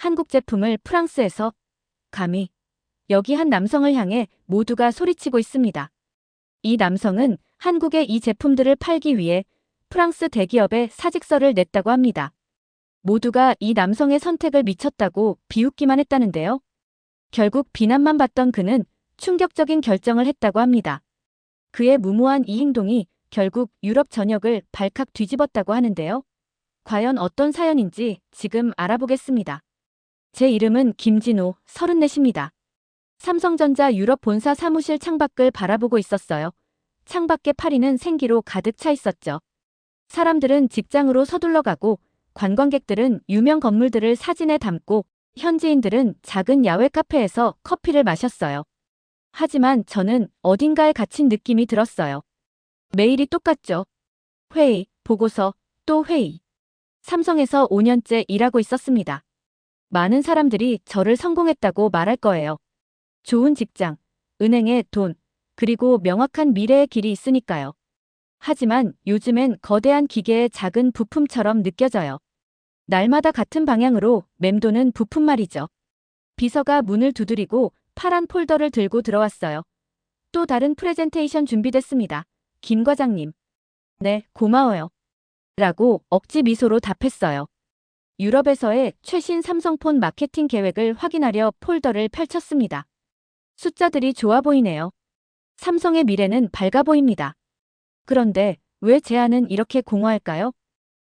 한국 제품을 프랑스에서 감히 여기 한 남성을 향해 모두가 소리치고 있습니다. 이 남성은 한국에 이 제품들을 팔기 위해 프랑스 대기업에 사직서를 냈다고 합니다. 모두가 이 남성의 선택을 미쳤다고 비웃기만 했다는데요. 결국 비난만 받던 그는 충격적인 결정을 했다고 합니다. 그의 무모한 이 행동이 결국 유럽 전역을 발칵 뒤집었다고 하는데요. 과연 어떤 사연인지 지금 알아보겠습니다. 제 이름은 김진호, 34입니다. 삼성전자 유럽 본사 사무실 창밖을 바라보고 있었어요. 창밖에 파리는 생기로 가득 차 있었죠. 사람들은 직장으로 서둘러 가고 관광객들은 유명 건물들을 사진에 담고 현지인들은 작은 야외 카페에서 커피를 마셨어요. 하지만 저는 어딘가에 갇힌 느낌이 들었어요. 매일이 똑같죠. 회의, 보고서, 또 회의. 삼성에서 5년째 일하고 있었습니다. 많은 사람들이 저를 성공했다고 말할 거예요. 좋은 직장, 은행에 돈, 그리고 명확한 미래의 길이 있으니까요. 하지만 요즘엔 거대한 기계의 작은 부품처럼 느껴져요. 날마다 같은 방향으로 맴도는 부품 말이죠. 비서가 문을 두드리고 파란 폴더를 들고 들어왔어요. 또 다른 프레젠테이션 준비됐습니다. 김 과장님. 네, 고마워요. 라고 억지 미소로 답했어요. 유럽에서의 최신 삼성폰 마케팅 계획을 확인하려 폴더를 펼쳤습니다. 숫자들이 좋아 보이네요. 삼성의 미래는 밝아 보입니다. 그런데 왜 제안은 이렇게 공허할까요?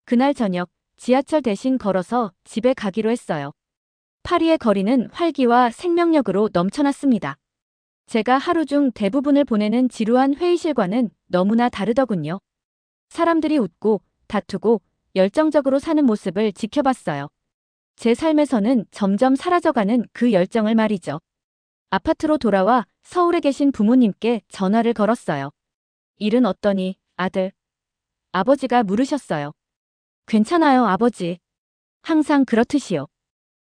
그날 저녁 지하철 대신 걸어서 집에 가기로 했어요. 파리의 거리는 활기와 생명력으로 넘쳐났습니다. 제가 하루 중 대부분을 보내는 지루한 회의실과는 너무나 다르더군요. 사람들이 웃고 다투고 열정적으로 사는 모습을 지켜봤어요. 제 삶에서는 점점 사라져가는 그 열정을 말이죠. 아파트로 돌아와 서울에 계신 부모님께 전화를 걸었어요. 일은 어떠니, 아들? 아버지가 물으셨어요. 괜찮아요, 아버지. 항상 그렇듯이요.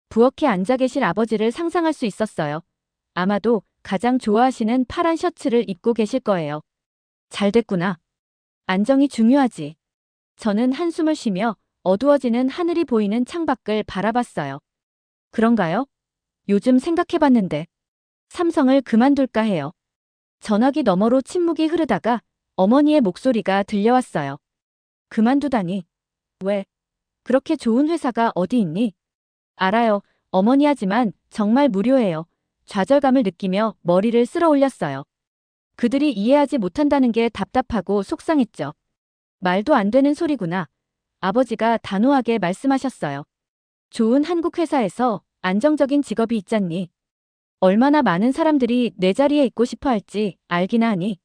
부엌에 앉아 계실 아버지를 상상할 수 있었어요. 아마도 가장 좋아하시는 파란 셔츠를 입고 계실 거예요. 잘 됐구나. 안정이 중요하지. 저는 한숨을 쉬며 어두워지는 하늘이 보이는 창밖을 바라봤어요. 그런가요? 요즘 생각해봤는데 삼성을 그만둘까 해요. 전화기 너머로 침묵이 흐르다가 어머니의 목소리가 들려왔어요. 그만두다니. 왜? 그렇게 좋은 회사가 어디 있니? 알아요. 어머니 하지만 정말 무료예요. 좌절감을 느끼며 머리를 쓸어 올렸어요. 그들이 이해하지 못한다는 게 답답하고 속상했죠. 말도 안 되는 소리구나. 아버지가 단호하게 말씀하셨어요. 좋은 한국 회사에서 안정적인 직업이 있잖니. 얼마나 많은 사람들이 내 자리에 있고 싶어 할지 알기나 하니.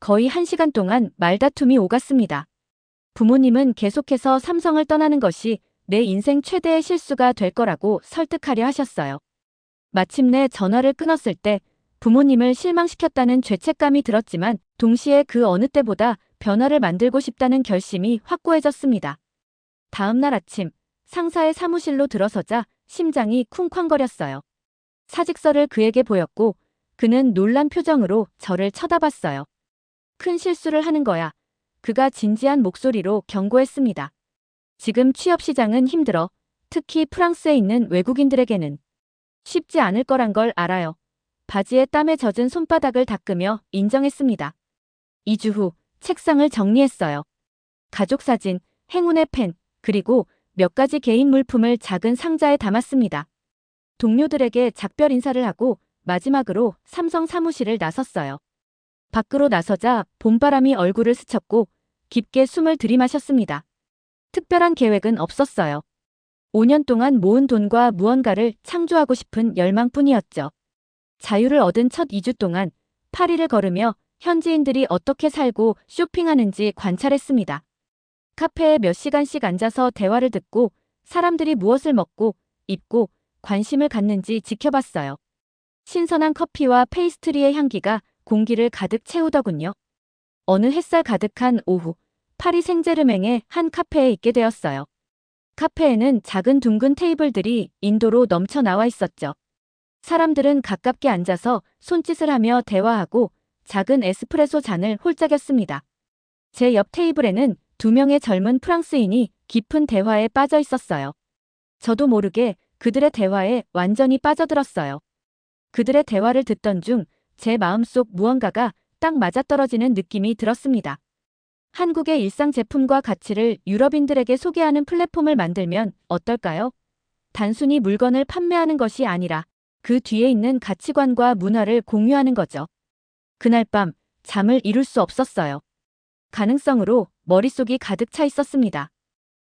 거의 한 시간 동안 말다툼이 오갔습니다. 부모님은 계속해서 삼성을 떠나는 것이 내 인생 최대의 실수가 될 거라고 설득하려 하셨어요. 마침내 전화를 끊었을 때 부모님을 실망시켰다는 죄책감이 들었지만 동시에 그 어느 때보다 변화를 만들고 싶다는 결심이 확고해졌습니다. 다음 날 아침 상사의 사무실로 들어서자 심장이 쿵쾅거렸어요. 사직서를 그에게 보였고 그는 놀란 표정으로 저를 쳐다봤어요. 큰 실수를 하는 거야. 그가 진지한 목소리로 경고했습니다. 지금 취업 시장은 힘들어. 특히 프랑스에 있는 외국인들에게는 쉽지 않을 거란 걸 알아요. 바지에 땀에 젖은 손바닥을 닦으며 인정했습니다. 2주 후 책상을 정리했어요. 가족 사진, 행운의 펜, 그리고 몇 가지 개인 물품을 작은 상자에 담았습니다. 동료들에게 작별 인사를 하고 마지막으로 삼성 사무실을 나섰어요. 밖으로 나서자 봄바람이 얼굴을 스쳤고 깊게 숨을 들이마셨습니다. 특별한 계획은 없었어요. 5년 동안 모은 돈과 무언가를 창조하고 싶은 열망뿐이었죠. 자유를 얻은 첫 2주 동안 파리를 걸으며 현지인들이 어떻게 살고 쇼핑하는지 관찰했습니다. 카페에 몇 시간씩 앉아서 대화를 듣고 사람들이 무엇을 먹고 입고 관심을 갖는지 지켜봤어요. 신선한 커피와 페이스트리의 향기가 공기를 가득 채우더군요. 어느 햇살 가득한 오후, 파리 생제르맹의 한 카페에 있게 되었어요. 카페에는 작은 둥근 테이블들이 인도로 넘쳐 나와 있었죠. 사람들은 가깝게 앉아서 손짓을 하며 대화하고 작은 에스프레소 잔을 홀짝였습니다. 제 옆 테이블에는 두 명의 젊은 프랑스인이 깊은 대화에 빠져 있었어요. 저도 모르게 그들의 대화에 완전히 빠져들었어요. 그들의 대화를 듣던 중 제 마음속 무언가가 딱 맞아떨어지는 느낌이 들었습니다. 한국의 일상 제품과 가치를 유럽인들에게 소개하는 플랫폼을 만들면 어떨까요? 단순히 물건을 판매하는 것이 아니라 그 뒤에 있는 가치관과 문화를 공유하는 거죠. 그날 밤 잠을 이룰 수 없었어요. 가능성으로 머릿속이 가득 차 있었습니다.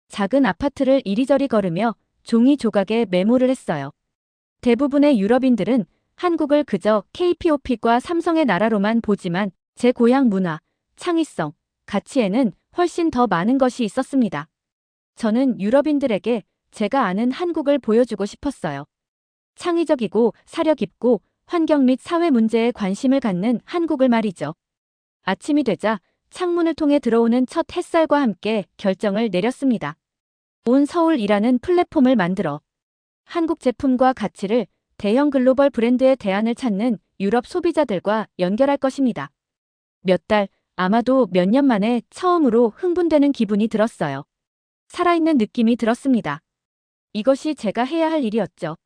작은 아파트를 이리저리 걸으며 종이 조각에 메모를 했어요. 대부분의 유럽인들은 한국을 그저 KPOP과 삼성의 나라로만 보지만 제 고향 문화, 창의성, 가치에는 훨씬 더 많은 것이 있었습니다. 저는 유럽인들에게 제가 아는 한국을 보여주고 싶었어요. 창의적이고 사려 깊고 환경 및 사회 문제에 관심을 갖는 한국을 말이죠. 아침이 되자 창문을 통해 들어오는 첫 햇살과 함께 결정을 내렸습니다. 온 서울이라는 플랫폼을 만들어 한국 제품과 가치를 대형 글로벌 브랜드의 대안을 찾는 유럽 소비자들과 연결할 것입니다. 몇 달, 아마도 몇 년 만에 처음으로 흥분되는 기분이 들었어요. 살아있는 느낌이 들었습니다. 이것이 제가 해야 할 일이었죠.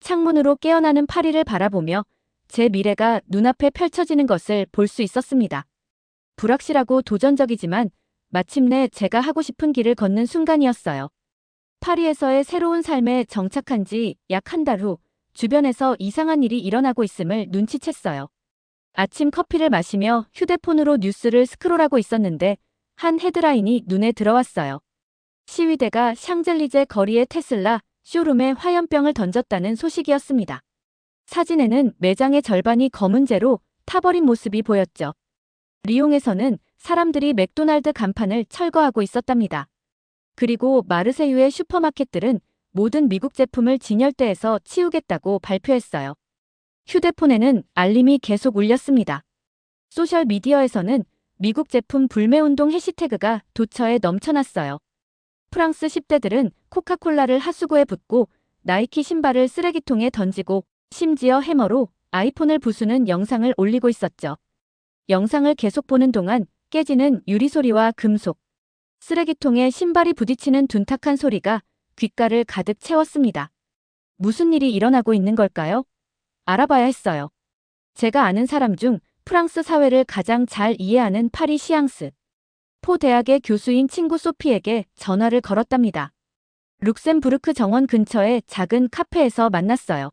창문으로 깨어나는 파리를 바라보며 제 미래가 눈앞에 펼쳐지는 것을 볼 수 있었습니다. 불확실하고 도전적이지만 마침내 제가 하고 싶은 길을 걷는 순간이었어요. 파리에서의 새로운 삶에 정착한 지 약 한 달 후 주변에서 이상한 일이 일어나고 있음을 눈치챘어요. 아침 커피를 마시며 휴대폰으로 뉴스를 스크롤하고 있었는데 한 헤드라인이 눈에 들어왔어요. 시위대가 샹젤리제 거리의 테슬라 쇼룸에 화염병을 던졌다는 소식이었습니다. 사진에는 매장의 절반이 검은 재로 타버린 모습이 보였죠. 리옹에서는 사람들이 맥도날드 간판을 철거하고 있었답니다. 그리고 마르세유의 슈퍼마켓들은 모든 미국 제품을 진열대에서 치우겠다고 발표했어요. 휴대폰에는 알림이 계속 울렸습니다. 소셜미디어에서는 미국 제품 불매운동 해시태그가 도처에 넘쳐났어요. 프랑스 10대들은 코카콜라를 하수구에 붓고 나이키 신발을 쓰레기통에 던지고 심지어 해머로 아이폰을 부수는 영상을 올리고 있었죠. 영상을 계속 보는 동안 깨지는 유리 소리와 금속, 쓰레기통에 신발이 부딪히는 둔탁한 소리가 귓가를 가득 채웠습니다. 무슨 일이 일어나고 있는 걸까요? 알아봐야 했어요. 제가 아는 사람 중 프랑스 사회를 가장 잘 이해하는 파리 시앙스. 포 대학의 교수인 친구 소피에게 전화를 걸었답니다. 룩셈부르크 정원 근처의 작은 카페에서 만났어요.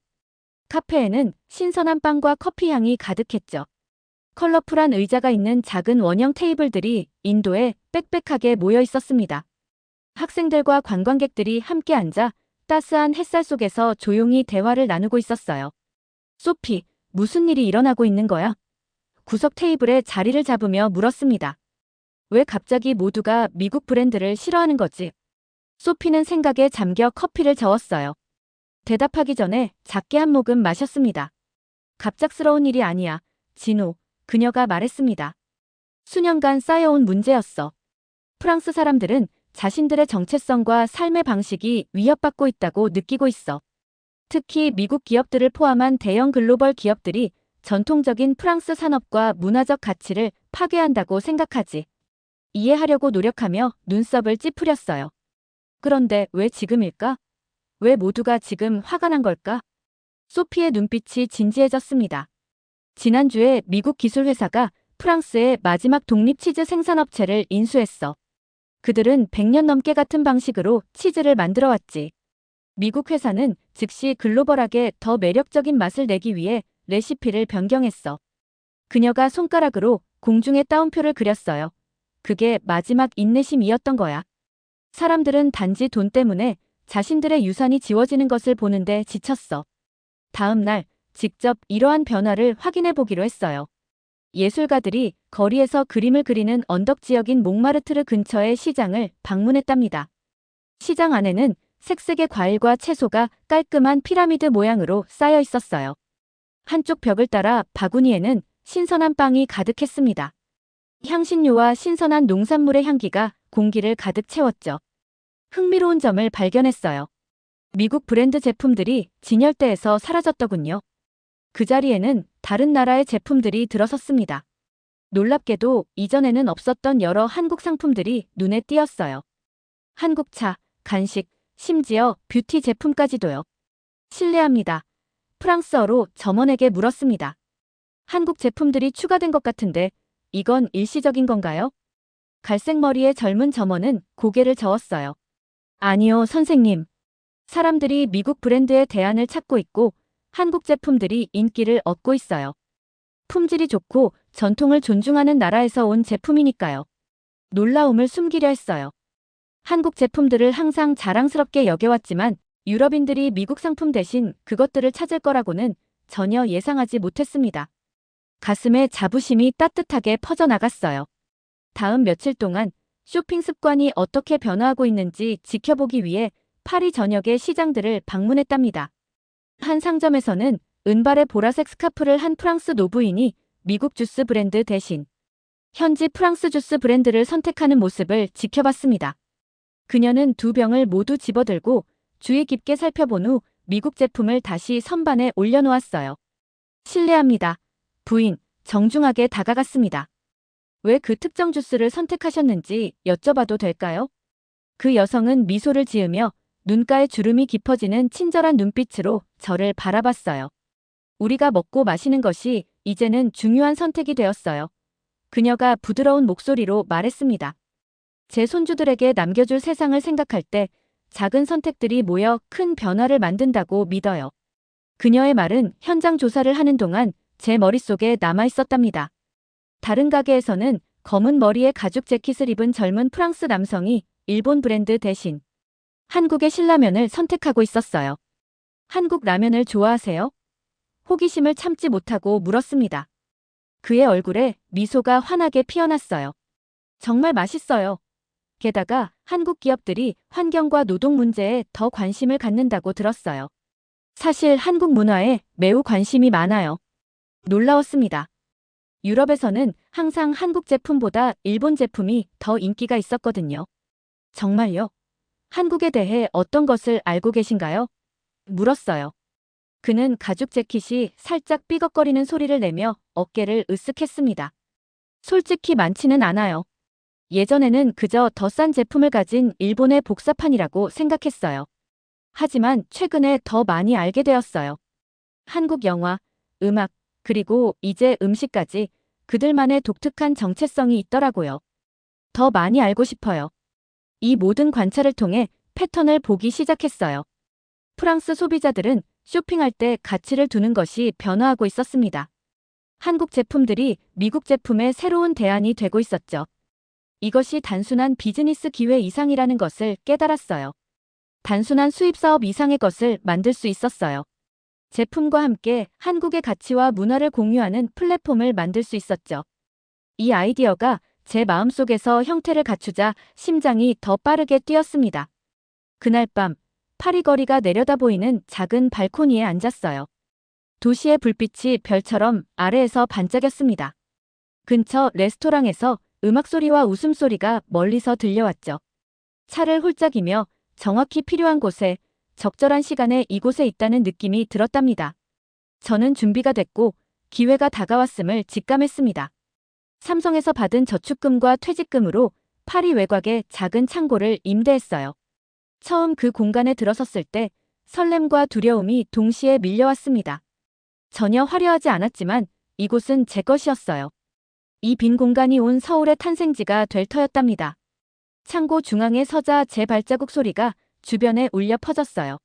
카페에는 신선한 빵과 커피 향이 가득했죠. 컬러풀한 의자가 있는 작은 원형 테이블들이 인도에 빽빽하게 모여 있었습니다. 학생들과 관광객들이 함께 앉아 따스한 햇살 속에서 조용히 대화를 나누고 있었어요. 소피, 무슨 일이 일어나고 있는 거야? 구석 테이블에 자리를 잡으며 물었습니다. 왜 갑자기 모두가 미국 브랜드를 싫어하는 거지? 소피는 생각에 잠겨 커피를 저었어요. 대답하기 전에 작게 한 모금 마셨습니다. 갑작스러운 일이 아니야. 진호, 그녀가 말했습니다. 수년간 쌓여온 문제였어. 프랑스 사람들은 자신들의 정체성과 삶의 방식이 위협받고 있다고 느끼고 있어. 특히 미국 기업들을 포함한 대형 글로벌 기업들이 전통적인 프랑스 산업과 문화적 가치를 파괴한다고 생각하지. 이해하려고 노력하며 눈썹을 찌푸렸어요. 그런데 왜 지금일까? 왜 모두가 지금 화가 난 걸까? 소피의 눈빛이 진지해졌습니다. 지난주에 미국 기술회사가 프랑스의 마지막 독립 치즈 생산업체를 인수했어. 그들은 100년 넘게 같은 방식으로 치즈를 만들어 왔지. 미국 회사는 즉시 글로벌하게 더 매력적인 맛을 내기 위해 레시피를 변경했어. 그녀가 손가락으로 공중에 따옴표를 그렸어요. 그게 마지막 인내심이었던 거야. 사람들은 단지 돈 때문에 자신들의 유산이 지워지는 것을 보는데 지쳤어. 다음 날 직접 이러한 변화를 확인해 보기로 했어요. 예술가들이 거리에서 그림을 그리는 언덕 지역인 몽마르트르 근처의 시장을 방문했답니다. 시장 안에는 색색의 과일과 채소가 깔끔한 피라미드 모양으로 쌓여 있었어요. 한쪽 벽을 따라 바구니에는 신선한 빵이 가득했습니다. 향신료와 신선한 농산물의 향기가 공기를 가득 채웠죠. 흥미로운 점을 발견했어요. 미국 브랜드 제품들이 진열대에서 사라졌더군요. 그 자리에는 다른 나라의 제품들이 들어섰습니다. 놀랍게도 이전에는 없었던 여러 한국 상품들이 눈에 띄었어요. 한국 차, 간식, 심지어 뷰티 제품까지도요. 실례합니다. 프랑스어로 점원에게 물었습니다. 한국 제품들이 추가된 것 같은데 이건 일시적인 건가요? 갈색 머리의 젊은 점원은 고개를 저었어요. 아니요, 선생님. 사람들이 미국 브랜드의 대안을 찾고 있고 한국 제품들이 인기를 얻고 있어요. 품질이 좋고 전통을 존중하는 나라에서 온 제품이니까요. 놀라움을 숨기려 했어요. 한국 제품들을 항상 자랑스럽게 여겨왔지만 유럽인들이 미국 상품 대신 그것들을 찾을 거라고는 전혀 예상하지 못했습니다. 가슴에 자부심이 따뜻하게 퍼져나갔어요. 다음 며칠 동안 쇼핑 습관이 어떻게 변화하고 있는지 지켜보기 위해 파리 전역의 시장들을 방문했답니다. 한 상점에서는 은발의 보라색 스카프를 한 프랑스 노부인이 미국 주스 브랜드 대신 현지 프랑스 주스 브랜드를 선택하는 모습을 지켜봤습니다. 그녀는 두 병을 모두 집어들고 주의 깊게 살펴본 후 미국 제품을 다시 선반에 올려놓았어요. 실례합니다. 부인, 정중하게 다가갔습니다. 왜 그 특정 주스를 선택하셨는지 여쭤봐도 될까요? 그 여성은 미소를 지으며 눈가에 주름이 깊어지는 친절한 눈빛으로 저를 바라봤어요. 우리가 먹고 마시는 것이 이제는 중요한 선택이 되었어요. 그녀가 부드러운 목소리로 말했습니다. 제 손주들에게 남겨줄 세상을 생각할 때 작은 선택들이 모여 큰 변화를 만든다고 믿어요. 그녀의 말은 현장 조사를 하는 동안 제 머릿속에 남아 있었답니다. 다른 가게에서는 검은 머리에 가죽 재킷을 입은 젊은 프랑스 남성이 일본 브랜드 대신 한국의 신라면을 선택하고 있었어요. 한국 라면을 좋아하세요? 호기심을 참지 못하고 물었습니다. 그의 얼굴에 미소가 환하게 피어났어요. 정말 맛있어요. 게다가 한국 기업들이 환경과 노동 문제에 더 관심을 갖는다고 들었어요. 사실 한국 문화에 매우 관심이 많아요. 놀라웠습니다. 유럽에서는 항상 한국 제품보다 일본 제품이 더 인기가 있었거든요. 정말요? 한국에 대해 어떤 것을 알고 계신가요? 물었어요. 그는 가죽 재킷이 살짝 삐걱거리는 소리를 내며 어깨를 으쓱했습니다. 솔직히 많지는 않아요. 예전에는 그저 더 싼 제품을 가진 일본의 복사판이라고 생각했어요. 하지만 최근에 더 많이 알게 되었어요. 한국 영화, 음악, 그리고 이제 음식까지 그들만의 독특한 정체성이 있더라고요. 더 많이 알고 싶어요. 이 모든 관찰을 통해 패턴을 보기 시작했어요. 프랑스 소비자들은 쇼핑할 때 가치를 두는 것이 변화하고 있었습니다. 한국 제품들이 미국 제품의 새로운 대안이 되고 있었죠. 이것이 단순한 비즈니스 기회 이상이라는 것을 깨달았어요. 단순한 수입 사업 이상의 것을 만들 수 있었어요. 제품과 함께 한국의 가치와 문화를 공유하는 플랫폼을 만들 수 있었죠. 이 아이디어가 제 마음속에서 형태를 갖추자 심장이 더 빠르게 뛰었습니다. 그날 밤 파리 거리가 내려다 보이는 작은 발코니에 앉았어요. 도시의 불빛이 별처럼 아래에서 반짝였습니다. 근처 레스토랑에서 음악 소리와 웃음소리가 멀리서 들려왔죠. 차를 홀짝이며 정확히 필요한 곳에 적절한 시간에 이곳에 있다는 느낌이 들었답니다. 저는 준비가 됐고 기회가 다가왔음을 직감했습니다. 삼성에서 받은 저축금과 퇴직금으로 파리 외곽에 작은 창고를 임대했어요. 처음 그 공간에 들어섰을 때 설렘과 두려움이 동시에 밀려왔습니다. 전혀 화려하지 않았지만 이곳은 제 것이었어요. 이 빈 공간이 온 서울의 탄생지가 될 터였답니다. 창고 중앙에 서자 제 발자국 소리가 주변에 울려 퍼졌어요.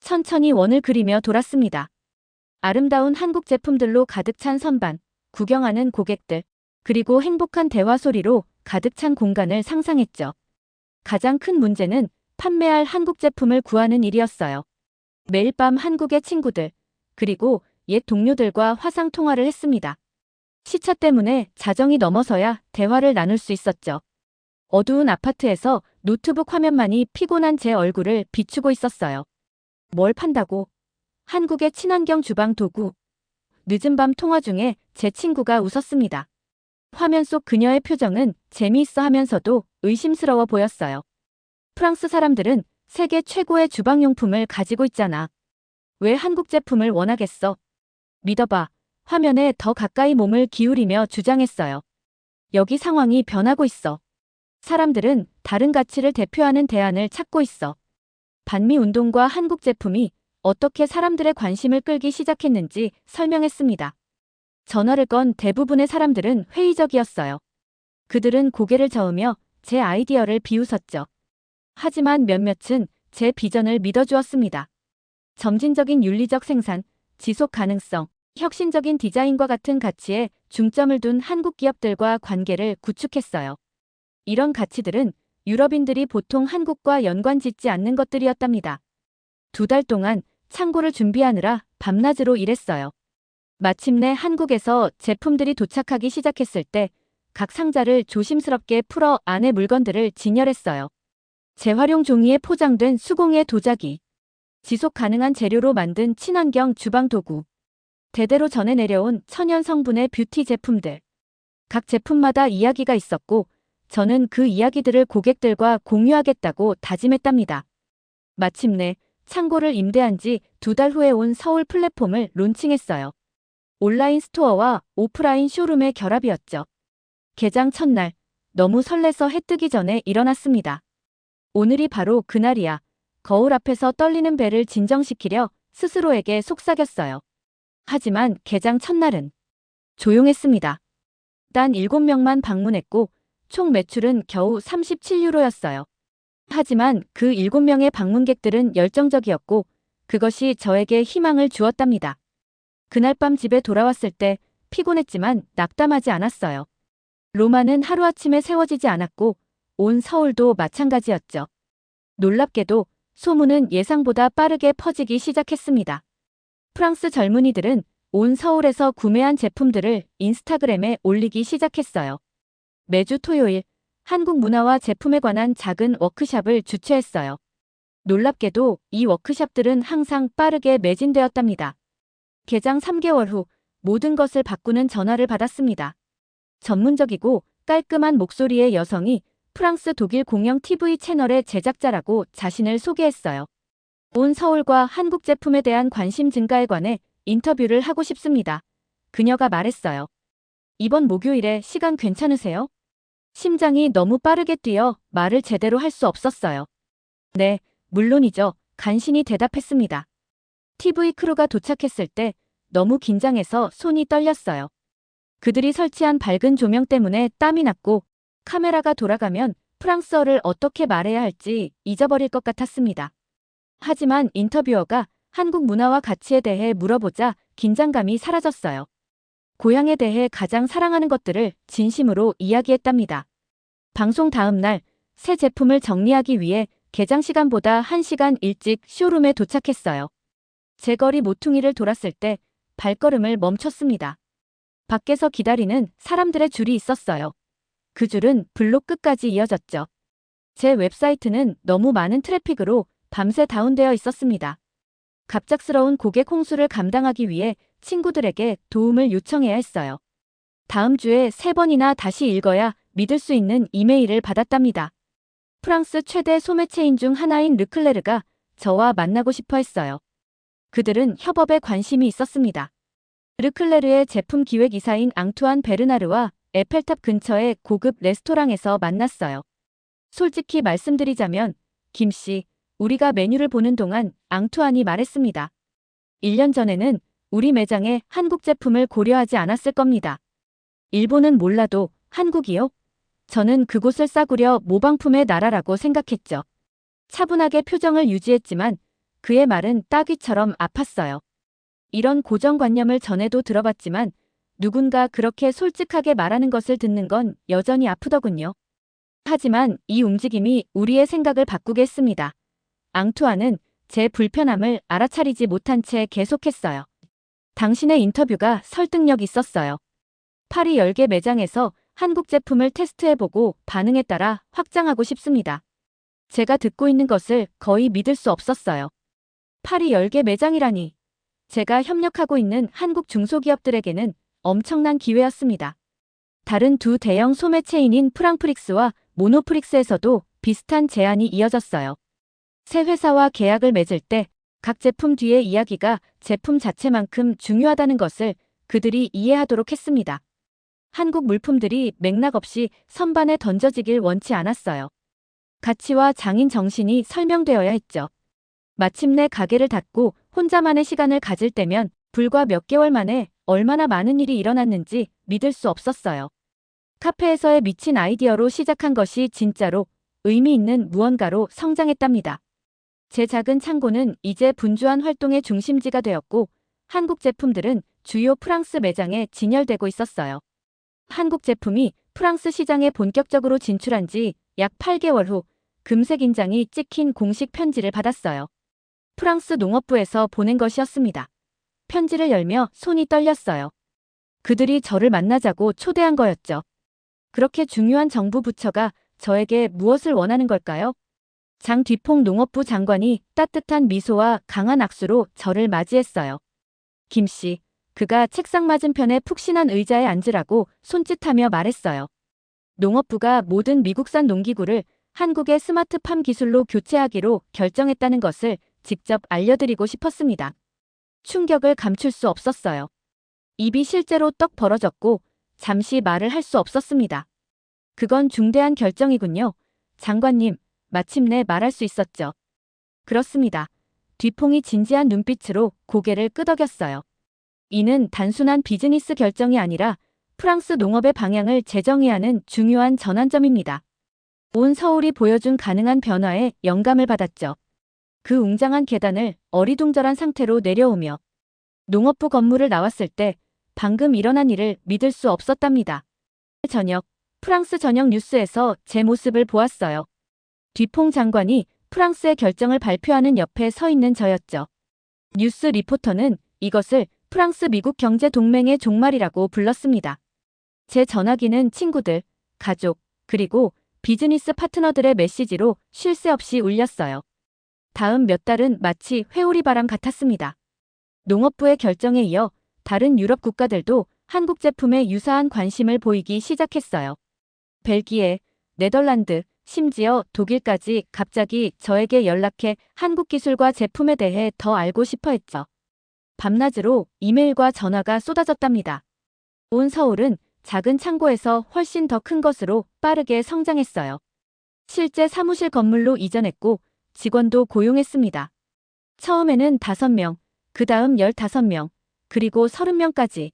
천천히 원을 그리며 돌았습니다. 아름다운 한국 제품들로 가득 찬 선반, 구경하는 고객들, 그리고 행복한 대화 소리로 가득 찬 공간을 상상했죠. 가장 큰 문제는 판매할 한국 제품을 구하는 일이었어요. 매일 밤 한국의 친구들, 그리고 옛 동료들과 화상 통화를 했습니다. 시차 때문에 자정이 넘어서야 대화를 나눌 수 있었죠. 어두운 아파트에서 노트북 화면만이 피곤한 제 얼굴을 비추고 있었어요. 뭘 판다고? 한국의 친환경 주방 도구. 늦은 밤 통화 중에 제 친구가 웃었습니다. 화면 속 그녀의 표정은 재미있어 하면서도 의심스러워 보였어요. 프랑스 사람들은 세계 최고의 주방용품을 가지고 있잖아. 왜 한국 제품을 원하겠어? 믿어봐. 화면에 더 가까이 몸을 기울이며 주장했어요. 여기 상황이 변하고 있어. 사람들은 다른 가치를 대표하는 대안을 찾고 있어. 반미 운동과 한국 제품이 어떻게 사람들의 관심을 끌기 시작했는지 설명했습니다. 전화를 건 대부분의 사람들은 회의적이었어요. 그들은 고개를 저으며 제 아이디어를 비웃었죠. 하지만 몇몇은 제 비전을 믿어주었습니다. 점진적인 윤리적 생산, 지속 가능성, 혁신적인 디자인과 같은 가치에 중점을 둔 한국 기업들과 관계를 구축했어요. 이런 가치들은 유럽인들이 보통 한국과 연관 짓지 않는 것들이었답니다. 두 달 동안 창고를 준비하느라 밤낮으로 일했어요. 마침내 한국에서 제품들이 도착하기 시작했을 때 각 상자를 조심스럽게 풀어 안에 물건들을 진열했어요. 재활용 종이에 포장된 수공예 도자기, 지속 가능한 재료로 만든 친환경 주방 도구, 대대로 전해 내려온 천연 성분의 뷰티 제품들. 각 제품마다 이야기가 있었고 저는 그 이야기들을 고객들과 공유하겠다고 다짐했답니다. 마침내 창고를 임대한 지 두 달 후에 온 서울 플랫폼을 론칭했어요. 온라인 스토어와 오프라인 쇼룸의 결합이었죠. 개장 첫날, 너무 설레서 해 뜨기 전에 일어났습니다. 오늘이 바로 그날이야. 거울 앞에서 떨리는 배를 진정시키려 스스로에게 속삭였어요. 하지만 개장 첫날은 조용했습니다. 단 7명만 방문했고 총 매출은 겨우 37유로였어요. 하지만 그 7명의 방문객들은 열정적이었고 그것이 저에게 희망을 주었답니다. 그날 밤 집에 돌아왔을 때 피곤했지만 낙담하지 않았어요. 로마는 하루아침에 세워지지 않았고 온 서울도 마찬가지였죠. 놀랍게도 소문은 예상보다 빠르게 퍼지기 시작했습니다. 프랑스 젊은이들은 온 서울에서 구매한 제품들을 인스타그램에 올리기 시작했어요. 매주 토요일 한국 문화와 제품에 관한 작은 워크샵을 주최했어요. 놀랍게도 이 워크샵들은 항상 빠르게 매진되었답니다. 개장 3개월 후 모든 것을 바꾸는 전화를 받았습니다. 전문적이고 깔끔한 목소리의 여성이 프랑스 독일 공영 TV 채널의 제작자라고 자신을 소개했어요. 온 서울과 한국 제품에 대한 관심 증가에 관해 인터뷰를 하고 싶습니다. 그녀가 말했어요. 이번 목요일에 시간 괜찮으세요? 심장이 너무 빠르게 뛰어 말을 제대로 할 수 없었어요. 네, 물론이죠. 간신히 대답했습니다. TV 크루가 도착했을 때 너무 긴장해서 손이 떨렸어요. 그들이 설치한 밝은 조명 때문에 땀이 났고 카메라가 돌아가면 프랑스어를 어떻게 말해야 할지 잊어버릴 것 같았습니다. 하지만 인터뷰어가 한국 문화와 가치에 대해 물어보자 긴장감이 사라졌어요. 고향에 대해 가장 사랑하는 것들을 진심으로 이야기했답니다. 방송 다음 날 새 제품을 정리하기 위해 개장 시간보다 1시간 일찍 쇼룸에 도착했어요. 제 거리 모퉁이를 돌았을 때 발걸음을 멈췄습니다. 밖에서 기다리는 사람들의 줄이 있었어요. 그 줄은 블록 끝까지 이어졌죠. 제 웹사이트는 너무 많은 트래픽으로 밤새 다운되어 있었습니다. 갑작스러운 고객 홍수를 감당하기 위해 친구들에게 도움을 요청해야 했어요. 다음 주에 세 번이나 다시 읽어야 믿을 수 있는 이메일을 받았답니다. 프랑스 최대 소매체인 중 하나인 르클레르가 저와 만나고 싶어 했어요. 그들은 협업에 관심이 있었습니다. 르클레르의 제품 기획 이사인 앙투안 베르나르와 에펠탑 근처의 고급 레스토랑에서 만났어요. 솔직히 말씀드리자면, 김 씨, 우리가 메뉴를 보는 동안 앙투안이 말했습니다. 1년 전에는 우리 매장에 한국 제품을 고려하지 않았을 겁니다. 일본은 몰라도 한국이요? 저는 그곳을 싸구려 모방품의 나라라고 생각했죠. 차분하게 표정을 유지했지만 그의 말은 따귀처럼 아팠어요. 이런 고정관념을 전에도 들어봤지만 누군가 그렇게 솔직하게 말하는 것을 듣는 건 여전히 아프더군요. 하지만 이 움직임이 우리의 생각을 바꾸게 했습니다. 앙투아는 제 불편함을 알아차리지 못한 채 계속했어요. 당신의 인터뷰가 설득력 있었어요. 파리 10개 매장에서 한국 제품을 테스트해보고 반응에 따라 확장하고 싶습니다. 제가 듣고 있는 것을 거의 믿을 수 없었어요. 파리 10개 매장이라니. 제가 협력하고 있는 한국 중소기업들에게는 엄청난 기회였습니다. 다른 두 대형 소매체인인 프랑프릭스와 모노프릭스에서도 비슷한 제안이 이어졌어요. 새 회사와 계약을 맺을 때 각 제품 뒤의 이야기가 제품 자체만큼 중요하다는 것을 그들이 이해하도록 했습니다. 한국 물품들이 맥락 없이 선반에 던져지길 원치 않았어요. 가치와 장인 정신이 설명되어야 했죠. 마침내 가게를 닫고 혼자만의 시간을 가질 때면 불과 몇 개월 만에 얼마나 많은 일이 일어났는지 믿을 수 없었어요. 카페에서의 미친 아이디어로 시작한 것이 진짜로 의미 있는 무언가로 성장했답니다. 제 작은 창고는 이제 분주한 활동의 중심지가 되었고 한국 제품들은 주요 프랑스 매장에 진열되고 있었어요. 한국 제품이 프랑스 시장에 본격적으로 진출한 지 약 8개월 후 금색 인장이 찍힌 공식 편지를 받았어요. 프랑스 농업부에서 보낸 것이었습니다. 편지를 열며 손이 떨렸어요. 그들이 저를 만나자고 초대한 거였죠. 그렇게 중요한 정부 부처가 저에게 무엇을 원하는 걸까요? 장 뒤퐁 농업부 장관이 따뜻한 미소와 강한 악수로 저를 맞이했어요. 김 씨, 그가 책상 맞은편에 푹신한 의자에 앉으라고 손짓하며 말했어요. 농업부가 모든 미국산 농기구를 한국의 스마트팜 기술로 교체하기로 결정했다는 것을 직접 알려드리고 싶었습니다. 충격을 감출 수 없었어요. 입이 실제로 떡 벌어졌고 잠시 말을 할 수 없었습니다. 그건 중대한 결정이군요. 장관님, 마침내 말할 수 있었죠. 그렇습니다. 뒤퐁이 진지한 눈빛으로 고개를 끄덕였어요. 이는 단순한 비즈니스 결정이 아니라 프랑스 농업의 방향을 재정해야 하는 중요한 전환점입니다. 온 서울이 보여준 가능한 변화에 영감을 받았죠. 그 웅장한 계단을 어리둥절한 상태로 내려오며 농업부 건물을 나왔을 때 방금 일어난 일을 믿을 수 없었답니다. 저녁, 프랑스 저녁 뉴스에서 제 모습을 보았어요. 뒤퐁 장관이 프랑스의 결정을 발표하는 옆에 서 있는 저였죠. 뉴스 리포터는 이것을 프랑스 미국 경제 동맹의 종말이라고 불렀습니다. 제 전화기는 친구들, 가족, 그리고 비즈니스 파트너들의 메시지로 쉴 새 없이 울렸어요. 다음 몇 달은 마치 회오리 바람 같았습니다. 농업부의 결정에 이어 다른 유럽 국가들도 한국 제품에 유사한 관심을 보이기 시작했어요. 벨기에, 네덜란드, 심지어 독일까지 갑자기 저에게 연락해 한국 기술과 제품에 대해 더 알고 싶어 했죠. 밤낮으로 이메일과 전화가 쏟아졌답니다. 온 서울은 작은 창고에서 훨씬 더 큰 것으로 빠르게 성장했어요. 실제 사무실 건물로 이전했고 직원도 고용했습니다. 처음에는 5명, 그 다음 15명, 그리고 30명까지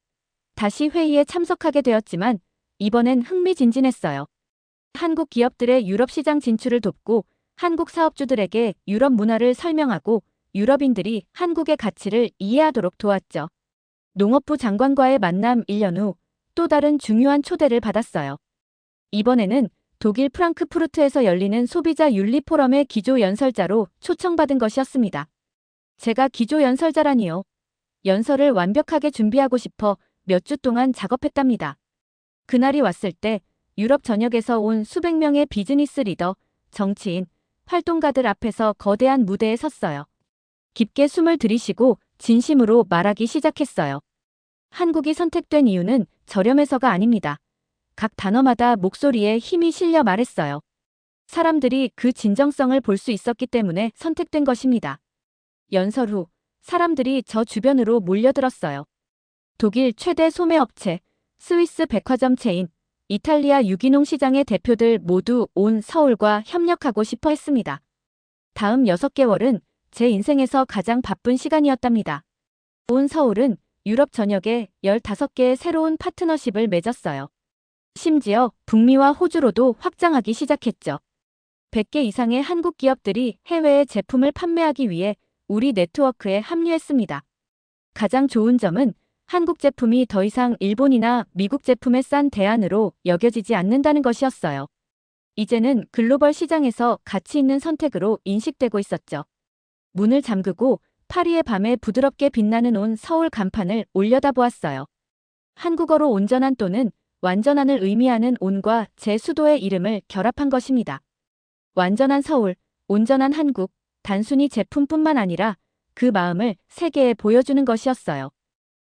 다시 회의에 참석하게 되었지만 이번엔 흥미진진했어요. 한국 기업들의 유럽 시장 진출을 돕고 한국 사업주들에게 유럽 문화를 설명하고 유럽인들이 한국의 가치를 이해하도록 도왔죠. 농업부 장관과의 만남 1년 후 또 다른 중요한 초대를 받았어요. 이번에는 독일 프랑크푸르트에서 열리는 소비자 윤리 포럼의 기조 연설자로 초청받은 것이었습니다. 제가 기조 연설자라니요. 연설을 완벽하게 준비하고 싶어 몇 주 동안 작업했답니다. 그날이 왔을 때 유럽 전역에서 온 수백 명의 비즈니스 리더, 정치인, 활동가들 앞에서 거대한 무대에 섰어요. 깊게 숨을 들이쉬고 진심으로 말하기 시작했어요. 한국이 선택된 이유는 저렴해서가 아닙니다. 각 단어마다 목소리에 힘이 실려 말했어요. 사람들이 그 진정성을 볼 수 있었기 때문에 선택된 것입니다. 연설 후 사람들이 저 주변으로 몰려들었어요. 독일 최대 소매업체, 스위스 백화점 체인, 이탈리아 유기농 시장의 대표들 모두 온 서울과 협력하고 싶어 했습니다. 다음 6개월은 제 인생에서 가장 바쁜 시간이었답니다. 온 서울은 유럽 전역에 15개의 새로운 파트너십을 맺었어요. 심지어 북미와 호주로도 확장하기 시작했죠. 100개 이상의 한국 기업들이 해외에 제품을 판매하기 위해 우리 네트워크에 합류했습니다. 가장 좋은 점은 한국 제품이 더 이상 일본이나 미국 제품의 싼 대안으로 여겨지지 않는다는 것이었어요. 이제는 글로벌 시장에서 가치 있는 선택으로 인식되고 있었죠. 문을 잠그고 파리의 밤에 부드럽게 빛나는 온 서울 간판을 올려다보았어요. 한국어로 온전한 또는 완전한을 의미하는 온과 제 수도의 이름을 결합한 것입니다. 완전한 서울, 온전한 한국, 단순히 제품뿐만 아니라 그 마음을 세계에 보여주는 것이었어요.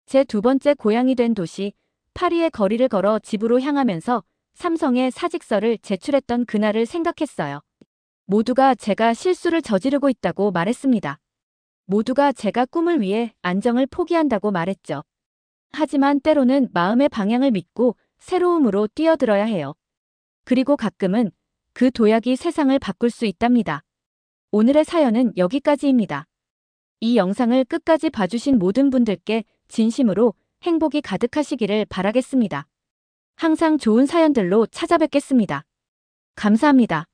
제 두 번째 고향이 된 도시, 파리의 거리를 걸어 집으로 향하면서 삼성의 사직서를 제출했던 그날을 생각했어요. 모두가 제가 실수를 저지르고 있다고 말했습니다. 모두가 제가 꿈을 위해 안정을 포기한다고 말했죠. 하지만 때로는 마음의 방향을 믿고 새로움으로 뛰어들어야 해요. 그리고 가끔은 그 도약이 세상을 바꿀 수 있답니다. 오늘의 사연은 여기까지입니다. 이 영상을 끝까지 봐주신 모든 분들께 진심으로 행복이 가득하시기를 바라겠습니다. 항상 좋은 사연들로 찾아뵙겠습니다. 감사합니다.